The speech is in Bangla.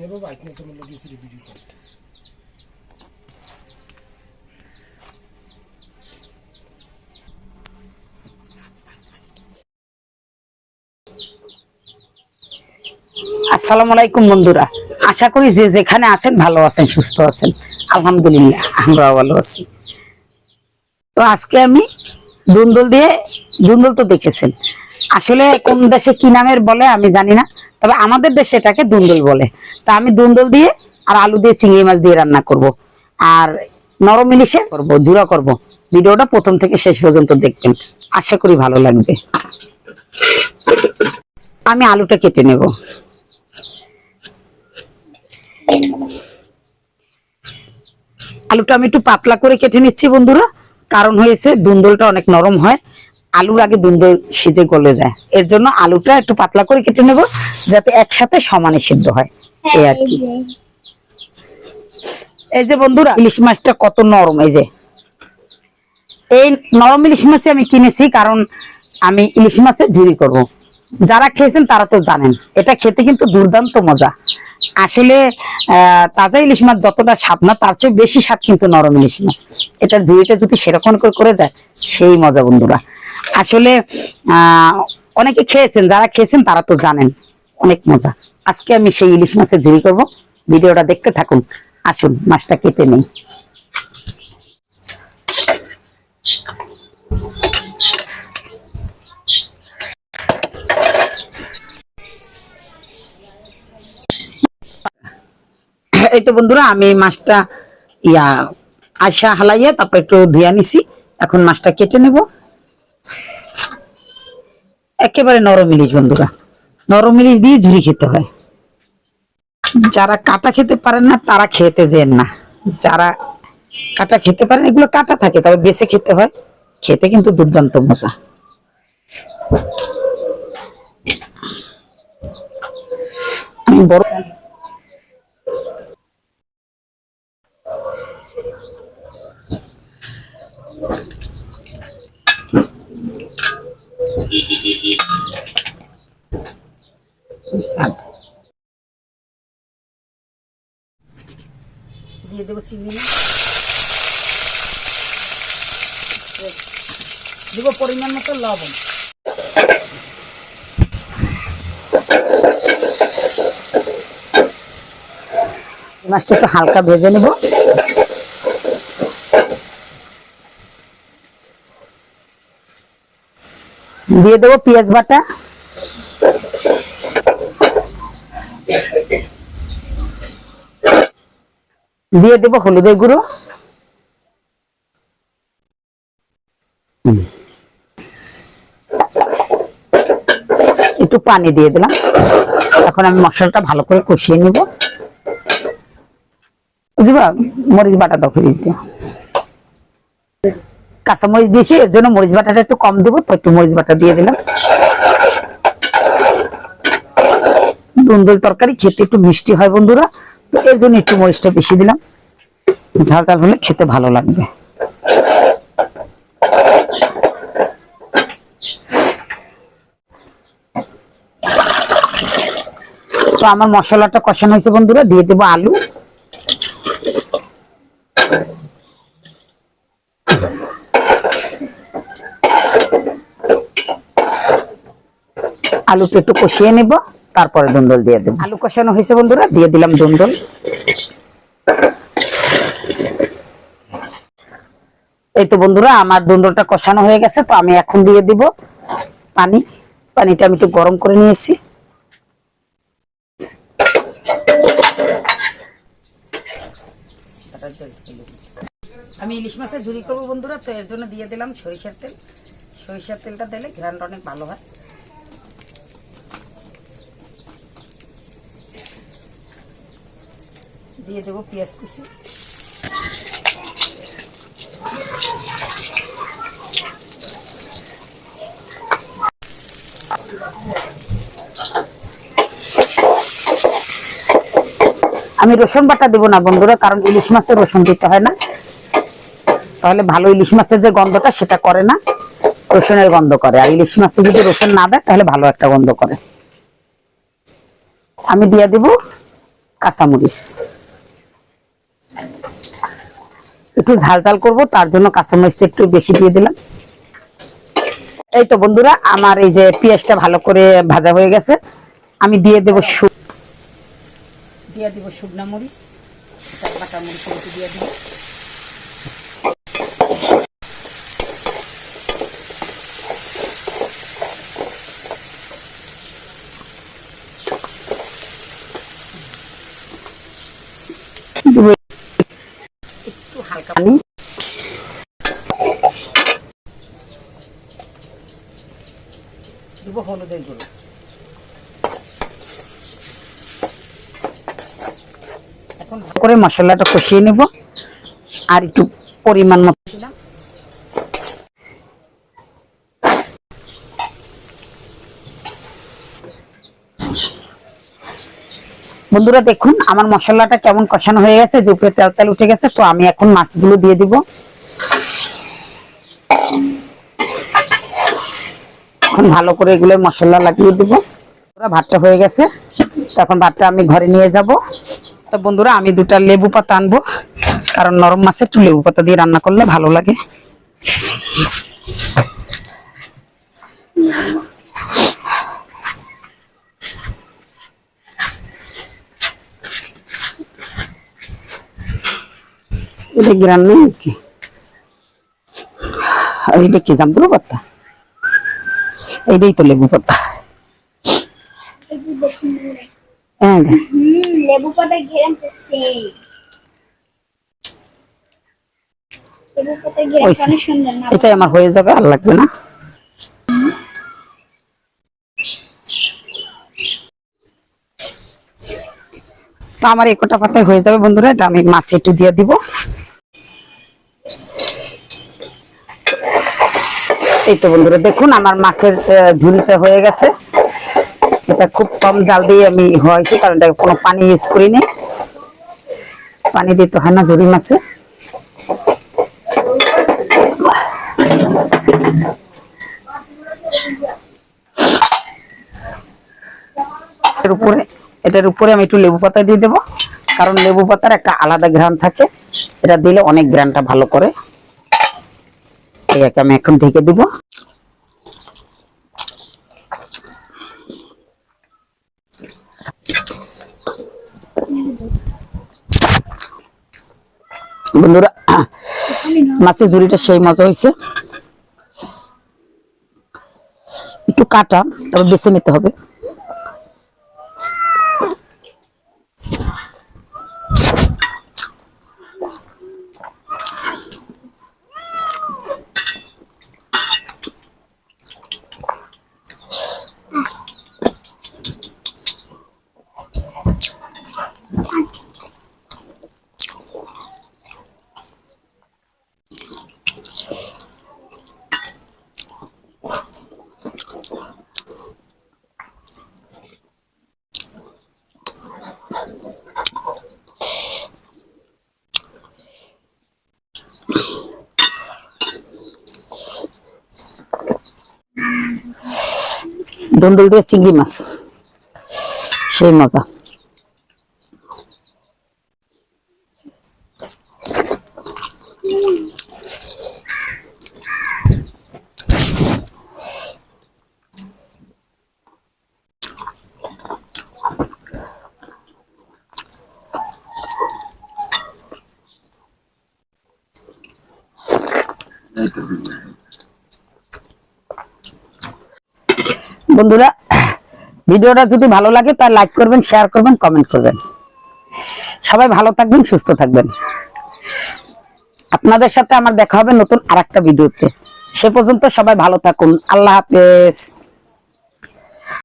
हे बाबा ऐकण्याचं म्हणलं दुसरी व्हिडिओ करतो আসসালামু আলাইকুম বন্ধুরা আশা করি যে যেখানে আছেন ভালো আছেন সুস্থ আছেন আলহামদুলিল্লাহ আমরা ভালো আছি তো আজকে আমি দুন্দল দিয়ে দুন্দল তো দেখেছেন আসলে কোন দেশে কি নামের বলে আমি জানি না তবে আমাদের দেশে এটাকে দুন্দল বলে। তা আমি দুন্দল দিয়ে আর আলু দিয়ে চিংড়ি মাছ দিয়ে রান্না করব। আর নরম ইলিশে করব জুড়া করব। ভিডিওটা প্রথম থেকে শেষ পর্যন্ত দেখবেন। আশা করি ভালো লাগবে। আমি আলুটা কেটে নেব। আলুটা আমি একটু পাতলা করে কেটে নিচ্ছি বন্ধুরা। কারণ হয়েছে দুন্দলটা অনেক নরম হয়। আলুর আগে দুন্দল সিজে গলে যায়। এর জন্য আলুটা একটু পাতলা করে কেটে নেব যাতে একসাথে সমানে সিদ্ধ হয়। এই আর কি। এই যে। বন্ধুরা ইলিশ মাছটা কত নরম এই যে। এই নরম ইলিশ মাছ আমি কিনেছি কারণ আমি ইলিশ মাছের ঝুরি করব। যারা খেয়েছেন তারা তো জানেন এটা খেতে কিন্তু দুর্দান্ত মজা। আসলে আহ, তাজা ইলিশ মাছ যতটা স্বাদ না তার চেয়ে বেশি স্বাদ কিন্তু নরম ইলিশ মাছ। এটার ঝুড়িটা যদি সেরকম করে করে যায় সেই মজা বন্ধুরা। আসলে অনেকে খেয়েছেন, যারা খেয়েছেন তারা তো জানেন। অনেক মজা। আজকে আমি সেই ইলিশ মাছের ঝুড়ি করব। ভিডিওটা দেখতে থাকুন। আসুন, মাছটা কেটে নেই। এই তো বন্ধুরা, আমি মাছটা, ইয়া আশা হালাইয়া, তারপর একটু ধুয়া নিছি এখন মাছটা কেটে নেব। একেবারে নরম ইলিশ বন্ধুরা। নরম ইলিশ দিয়ে ঝুরি খেতে হয়। যারা কাটা খেতে পারেন না, তারা খেতে যেন না। যারা কাটা খেতে পারেন, এগুলো কাটা থাকে, তবে বেছে খেতে হয়। খেতে কিন্তু দুর্দান্ত মজা। আমি বড় সাদ দিয়ে দেবো চিনি। দেবো পরিমাণ মতো লবণ। মাছটা একটু হালকা ভেজে নেব। দিয়ে দেবো পেঁয়াজ বাটা। দিয়ে দেবো হলুদের গুঁড়ো। একটু পানি দিয়ে দিলাম। এখন আমি মশলাটা ভালো করে কষিয়ে নিব। বুঝবা মরিচ বাটা দাও ফ্রিজ দিয়ে। কাঁচা মরিচ দিয়েছি, এর জন্য মরিচ বাটাটা একটু কম দেবো, তো একটু মরিচ বাটা দিয়ে দিলাম। দুন্দুল তরকারি, খেতে একটু মিষ্টি হয় বন্ধুরা। তো এর জন্য একটু মরিচটা বেশি দিলাম। ঝাল ঝাল হলে খেতে ভালো লাগবে। তো আমার মশলাটা কষানো হয়েছে বন্ধুরা, দিয়ে দেবো আলু। আলুটা একটু কষিয়ে নেব। তারপরে দুন্দল দিয়ে দেবো। আলু কষানো হয়েছে বন্ধুরা, দিয়ে দিলাম দুন্দল এই তো বন্ধুরা, আমার দুন্দলটা কষানো হয়ে গেছে, তো আমি এখন দিয়ে দিব পানি। পানিটা আমি একটু গরম করে নিয়েছি। আমি ইলিশ মাছের ঝুরি করব বন্ধুরা, তো এর জন্য দিয়ে দিলাম সরিষার তেল। সরিষার তেলটা দিলে ঘ্রানটা অনেক ভালো হয়। দিয়ে দেবো পেঁয়াজ কুচি। আমি রসুন বাটা দেবো না বন্ধুরা, কারণ ইলিশ মাছের রসুন দিতে হয় না। তাহলে ভালো ইলিশ মাছের যে গন্ধটা, সেটা করে না। রসুনের গন্ধ করে। আর ইলিশ মাছে যদি রসুন না দেয়, তাহলে ভালো একটা গন্ধ করে। আমি দিয়ে দিব কাঁচামরিচ। একটু ঝাল ঝাল করব, তার জন্য কাঁচামরিচ একটু বেশি দিয়ে দিলাম। এই তো বন্ধুরা, আমার এই যে পেঁয়াজটা ভালো করে ভাজা হয়ে গেছে, আমি দিয়ে দেব শু দিয়ে দেব শুকনা মরিচ কাঁচা মরিচ দিয়ে দিব। পানি করে মশলাটা কষিয়ে নেব। আর একটু পরিমাণ মতো দিলাম। বন্ধুরা দেখুন, আমার মশলাটা কেমন কষানো হয়ে গেছে, যে উপরে তেল তেল উঠে গেছে, তো আমি এখন মাছগুলো দিয়ে দিব। এখন ভালো করে এগুলো মশলা লাগিয়ে দিব। ভাতটা হয়ে গেছে। তখন ভাতটা আমি ঘরে নিয়ে যাব। তো বন্ধুরা, আমি দুটা লেবু পাতা আনব, কারণ নরম মাছে একটু লেবু পাতা দিয়ে রান্না করলে ভালো লাগে। এটা গ্রান নেই নাকি এটা কি জাম্বুর পাতা এইটাই তো লেবু পাতা হ্যাঁ লেবু তো সেই এটাই আমার হয়ে যাবে আর লাগবে না আমার একটা পাতায় হয়ে যাবে বন্ধুরা এটা আমি মাছে একটু দিয়ে দিব। এই তো বন্ধুরা, দেখুন আমার মাছের ঝুলটা হয়ে গেছে। এটা খুব কম জাল দিয়ে আমি হয়েছে, কারণ এটা কোনো পানি ইউজ করিনি। পানি দিতে হয় না ঝুরি মাছে। এর উপরে, এটার উপরে আমি একটু লেবু পাতা দিয়ে দেবো, কারণ লেবু পাতার একটা আলাদা ঘ্রাণ থাকে। এটা দিলে অনেক ঘ্রাণটা ভালো করে। এটাকে আমি এখন ঢেকে দিব। বন্ধুরা, মাছের ঝুড়িটা সেই মজা হয়েছে একটু কাটা, তবে বেছে নিতে হবে। দন্দল দিয়ে চিংড়ি মাছ সেই মজা বন্ধুরা, ভিডিওটা যদি ভালো লাগে তা লাইক করবেন শেয়ার করবেন কমেন্ট করবেন। সবাই ভালো থাকবেন, সুস্থ থাকবেন। আপনাদের সাথে আমার দেখা হবে নতুন আর ভিডিওতে। সে পর্যন্ত সবাই ভালো থাকুন। আল্লাহ হাফেজ।